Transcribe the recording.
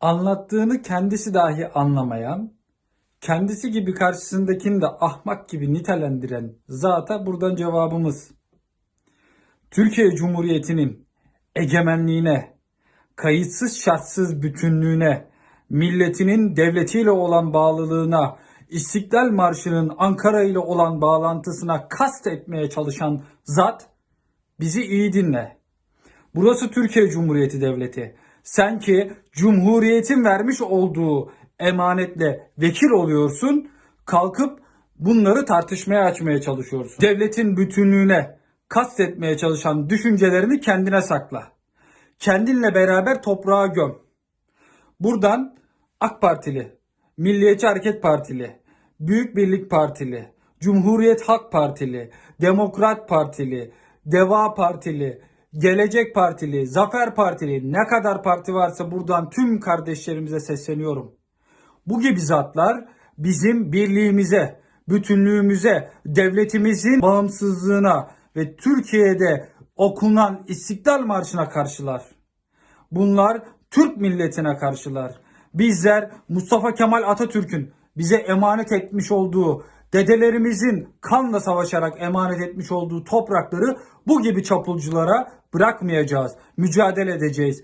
Anlattığını kendisi dahi anlamayan, kendisi gibi karşısındakini de ahmak gibi nitelendiren zata buradan cevabımız. Türkiye Cumhuriyeti'nin egemenliğine, kayıtsız şartsız bütünlüğüne, milletinin devletiyle olan bağlılığına, İstiklal Marşı'nın Ankara ile olan bağlantısına kast etmeye çalışan zat bizi iyi dinle. Burası Türkiye Cumhuriyeti Devleti. Sen ki Cumhuriyet'in vermiş olduğu emanetle vekil oluyorsun, kalkıp bunları tartışmaya açmaya çalışıyorsun. Devletin bütünlüğüne kastetmeye çalışan düşüncelerini kendine sakla. Kendinle beraber toprağa göm. Buradan AK Partili, Milliyetçi Hareket Partili, Büyük Birlik Partili, Cumhuriyet Halk Partili, Demokrat Partili, Deva Partili, Gelecek Partili, Zafer Partili ne kadar parti varsa buradan tüm kardeşlerimize sesleniyorum. Bu gibi zatlar bizim birliğimize, bütünlüğümüze, devletimizin bağımsızlığına ve Türkiye'de okunan İstiklal Marşı'na karşılar. Bunlar Türk milletine karşılar. Bizler Mustafa Kemal Atatürk'ün bize emanet etmiş olduğu, dedelerimizin kanla savaşarak emanet etmiş olduğu toprakları bu gibi çapulculara bırakmayacağız. Mücadele edeceğiz.